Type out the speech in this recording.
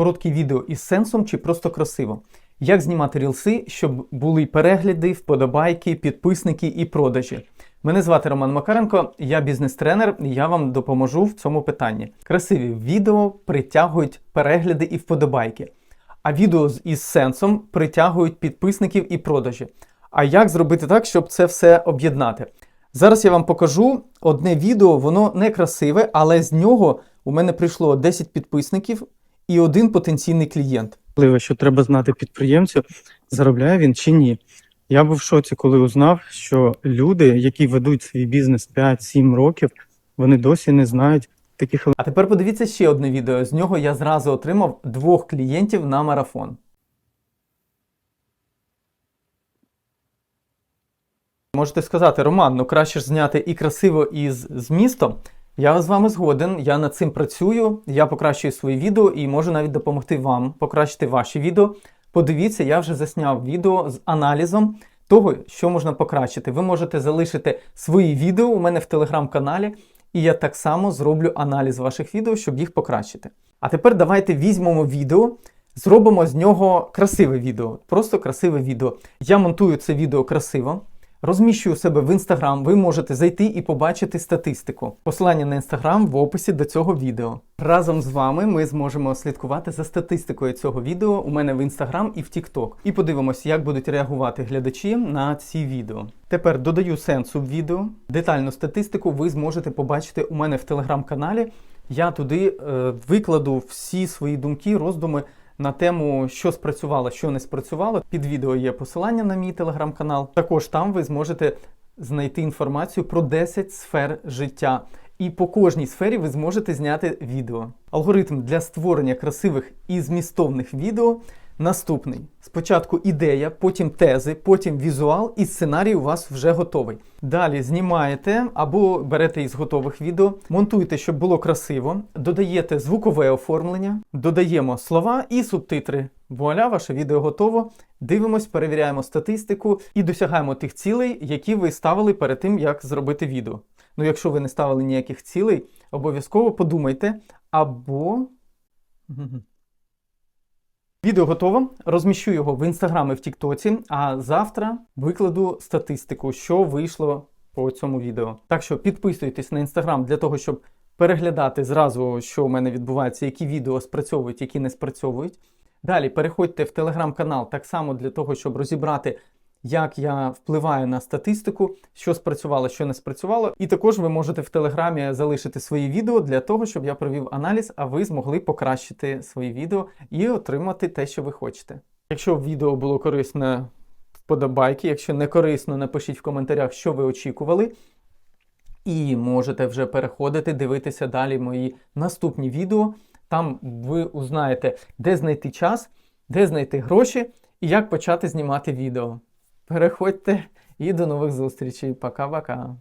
Короткі відео із сенсом чи просто красиво. Як знімати рілси, щоб були перегляди, вподобайки, підписники і продажі. Мене звати Роман Макаренко, я бізнес-тренер, і я вам допоможу в цьому питанні. Красиві відео притягують перегляди і вподобайки, а відео із сенсом притягують підписників і продажі. А як зробити так, щоб це все об'єднати? Зараз я вам покажу одне відео, воно не красиве, але з нього у мене прийшло 10 підписників і один потенційний клієнт. важливо, що треба знати підприємцю, заробляє він чи ні. Я був в шоці, коли узнав, що люди, які ведуть свій бізнес 5-7 років, вони досі не знають таких А тепер подивіться ще одне відео. З нього я зразу отримав двох клієнтів на марафон. Можете сказати, Роман, ну краще ж зняти і красиво, і з змістом. Я з вами згоден, я над цим працюю, я покращую свої відео і можу навіть допомогти вам покращити ваші відео. Подивіться, я вже засняв відео з аналізом того, що можна покращити. Ви можете залишити свої відео у мене в телеграм-каналі, і я так само зроблю аналіз ваших відео, щоб їх покращити. А тепер давайте візьмемо відео, зробимо з нього красиве відео. Просто красиве відео. Я монтую це відео красиво. Розміщую себе в інстаграм, ви можете зайти і побачити статистику. Посилання на інстаграм в описі до цього відео. Разом з вами ми зможемо слідкувати за статистикою цього відео у мене в інстаграм і в Тікток. І подивимося, як будуть реагувати глядачі на ці відео. Тепер додаю сенсу в відео. Детальну статистику ви зможете побачити у мене в телеграм-каналі. Я туди е, викладу всі свої думки, роздуми на тему, що спрацювало, що не спрацювало. Під відео є посилання на мій телеграм-канал. Також там ви зможете знайти інформацію про 10 сфер життя. І по кожній сфері ви зможете зняти відео. Алгоритм для створення красивих і змістовних відео наступний: спочатку ідея, потім тези, потім візуал, і сценарій у вас вже готовий. Далі знімаєте або берете із готових відео, монтуєте, щоб було красиво, додаєте звукове оформлення, додаємо слова і субтитри. Вуаля, ваше відео готово. Дивимось, перевіряємо статистику і досягаємо тих цілей, які ви ставили перед тим, як зробити відео. Ну, якщо ви не ставили ніяких цілей, обов'язково подумайте або. Відео готово. Розміщу його в інстаграм і в Тіктоці, а завтра викладу статистику, що вийшло по цьому відео. Так що підписуйтесь на інстаграм для того, щоб переглядати зразу, що у мене відбувається, які відео спрацьовують, які не спрацьовують. Далі переходьте в телеграм-канал так само для того, щоб розібрати, як я впливаю на статистику, що спрацювало, що не спрацювало. І також ви можете в телеграмі залишити свої відео для того, щоб я провів аналіз, а ви змогли покращити свої відео і отримати те, що ви хочете. Якщо відео було корисне, вподобайки. Якщо не корисно, напишіть в коментарях, що ви очікували. І можете вже переходити, дивитися далі мої наступні відео. Там ви узнаєте, де знайти час, де знайти гроші і як почати знімати відео. Переходьте і до нових зустрічей. Пока-пока.